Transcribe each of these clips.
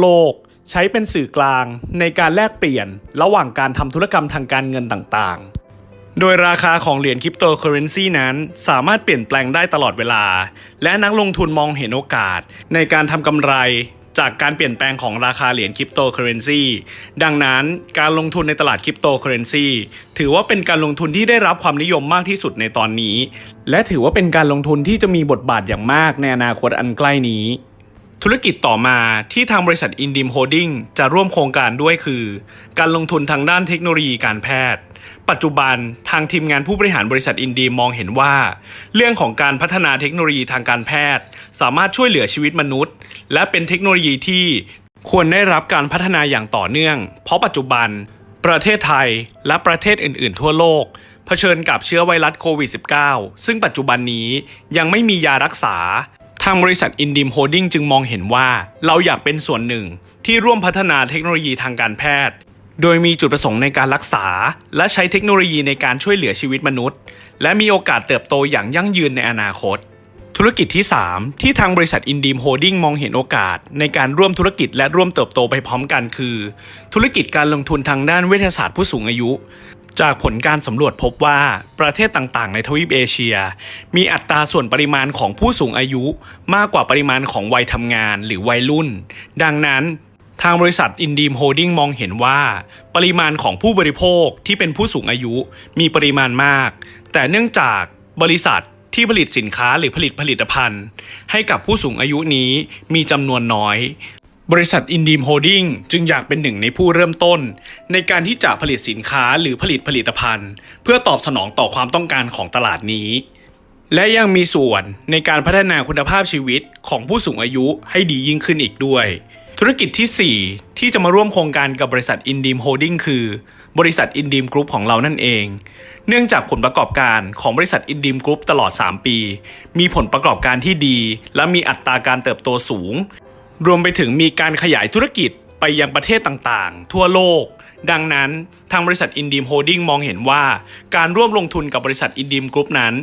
โลก ใช้เป็นสื่อกลางในการแลกเปลี่ยนระหว่างการทำธุรกรรมทางการเงินต่างๆโดยราคาของเหรียญคริปโตเคอเรนซีนั้นสามารถเปลี่ยนแปลงได้ตลอดเวลา และนักลงทุนมองเห็นโอกาส ในการทำกำไรจากการเปลี่ยนแปลงของราคาเหรียญคริปโตเคอเรนซีดังนั้นการลงทุนในตลาดคริปโตเคอเรนซีถือว่าเป็นการลงทุนที่ได้รับความนิยมมากที่สุดในตอนนี้ และถือว่าเป็นการลงทุนที่จะมีบทบาทอย่างมากในอนาคตอันใกล้นี้ ธุรกิจต่อมาที่ทางบริษัทอินดิมโฮดิ้งจะร่วมโครงการด้วยคือ การลงทุนทางด้านเทคโนโลยีการแพทย์ ปัจจุบันทางทีมงานผู้บริหารบริษัทอินดีมมองเห็นว่า เรื่องของการพัฒนาเทคโนโลยีทางการแพทย์ สามารถช่วยเหลือชีวิตมนุษย์ และเป็นเทคโนโลยีที่ควรได้รับการพัฒนาอย่างต่อเนื่อง เพราะปัจจุบัน ประเทศไทยและประเทศอื่น ๆ ทั่วโลกเผชิญกับเชื้อไวรัสโควิด -19 ซึ่งปัจจุบันนี้ยังไม่มียารักษา ทางบริษัทอินดิมโฮดิ้งจึงมองเห็นว่า เราอยากเป็นส่วนหนึ่งที่ร่วมพัฒนาเทคโนโลยีทางการแพทย์ โดยมีจุดประสงค์ในการรักษา และใช้เทคโนโลยีในการช่วยเหลือชีวิตมนุษย์ และมีโอกาสเติบโตอย่างยั่งยืนในอนาคต ธุรกิจที่ 3 ที่ทางบริษัทอินดีมโฮดิ้งมองเห็นโอกาส ในการร่วมธุรกิจและร่วมเติบโตไปพร้อมกันคือ ธุรกิจการลงทุนทางด้านเวชศาสตร์ผู้สูงอายุ จากผลการสำรวจพบว่าประเทศต่างๆ ในทวีปเอเชีย มีอัตราส่วนปริมาณของผู้สูงอายุมากกว่าปริมาณของวัยทำงานหรือวัยรุ่น ดังนั้นทางบริษัทอินดีมโฮดิ้งมองเห็นว่า ปริมาณของผู้บริโภคที่เป็นผู้สูงอายุมีปริมาณมาก แต่เนื่องจากบริษัทที่ผลิตสินค้าหรือผลิตผลิตภัณฑ์ ให้กับผู้สูงอายุนี้มีจำนวนน้อย บริษัทอินดีมโฮดิ้งจึงอยากเป็นหนึ่งในผู้เริ่มต้น ในการที่จะผลิตสินค้าหรือผลิตผลิตภัณฑ์ เพื่อตอบสนองต่อความต้องการของตลาดนี้ และยังมีส่วนในการพัฒนาคุณภาพชีวิตของผู้สูงอายุให้ดียิ่งขึ้นอีกด้วย ธุรกิจที่ 4 ที่จะมาร่วมโครงการกับบริษัทอินดีมโฮดิ้งคือบริษัทอินดีมกรุ๊ปของเรานั่นเอง เนื่องจากผลประกอบการของบริษัทอินดีมกรุ๊ปตลอด 3 ปี มีผลประกอบการที่ดี และมีอัตราการเติบโตสูง รวมไปถึงมีการขยายธุรกิจไปยังประเทศต่างๆ ทั่วโลก ดังนั้นทางบริษัทอินดีมโฮดิ้งมองเห็นว่า การร่วมลงทุนกับบริษัทอินดีมกรุ๊ปนั้น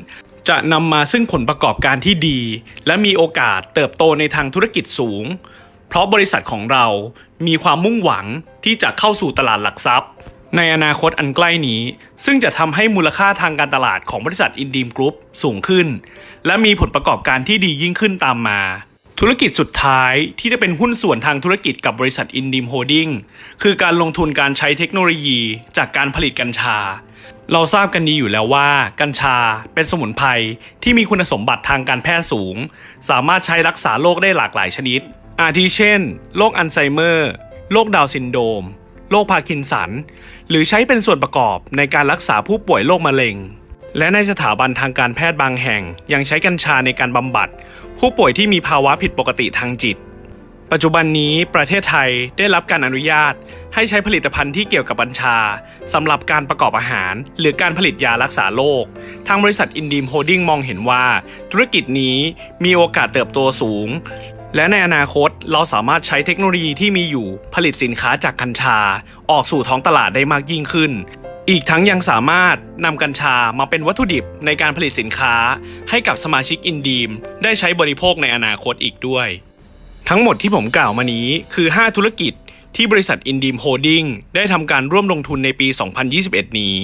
จะนำมาซึ่งผลประกอบการที่ดี และมีโอกาสเติบโตในทางธุรกิจสูง เพราะบริษัทของเรามีความมุ่งหวังที่จะเข้าสู่ตลาดหลักทรัพย์ ในอนาคตอันใกล้นี้ ซึ่งจะทำให้มูลค่าทางการตลาดของบริษัทอินดีมกรุ๊ปสูงขึ้น และมีผลประกอบการที่ดียิ่งขึ้นตามมา ธุรกิจสุดท้ายที่จะเป็นหุ้นส่วนทางธุรกิจกับบริษัทอินดีมโฮดิ้งคือการลงทุนการใช้เทคโนโลยีจากการผลิตกัญชา เราทราบกันดีอยู่แล้วว่า กัญชาเป็นสมุนไพรที่มีคุณสมบัติทางการแพทย์สูง สามารถใช้รักษาโรคได้หลากหลายชนิด อาทิเช่นโรคอัลไซเมอร์โรคดาวซินโดมโรคพาร์กินสัน หรือใช้เป็นส่วนประกอบในการรักษาผู้ป่วยโรคมะเร็ง และในสถาบันทางการแพทย์บางแห่งยังใช้กัญชาในการบำบัด ผู้ป่วยที่มีภาวะผิดปกติทางจิต ปัจจุบันนี้ประเทศไทยได้รับการอนุญาต ให้ใช้ผลิตภัณฑ์ที่เกี่ยวกับกัญชาสำหรับการประกอบอาหาร หรือการผลิตยารักษาโรคทางบริษัทอินดีมโฮดิ้งมองเห็นว่า ธุรกิจนี้มีโอกาสเติบโตสูง และในอนาคตเราสามารถใช้เทคโนโลยีที่มีอยู่ผลิตสินค้าจากกัญชา ออกสู่ท้องตลาดได้มากยิ่งขึ้น อีกทั้งยังสามารถนำกัญชามาเป็นวัตถุดิบในการผลิตสินค้า ให้กับสมาชิกอินดีม ได้ใช้บริโภคในอนาคตอีกด้วย ทั้งหมดที่ผมกล่าวมานี้คือ 5 ธุรกิจที่บริษัทอินดีมโฮดิ้งได้ทำการร่วมลงทุนในปี 2021 นี้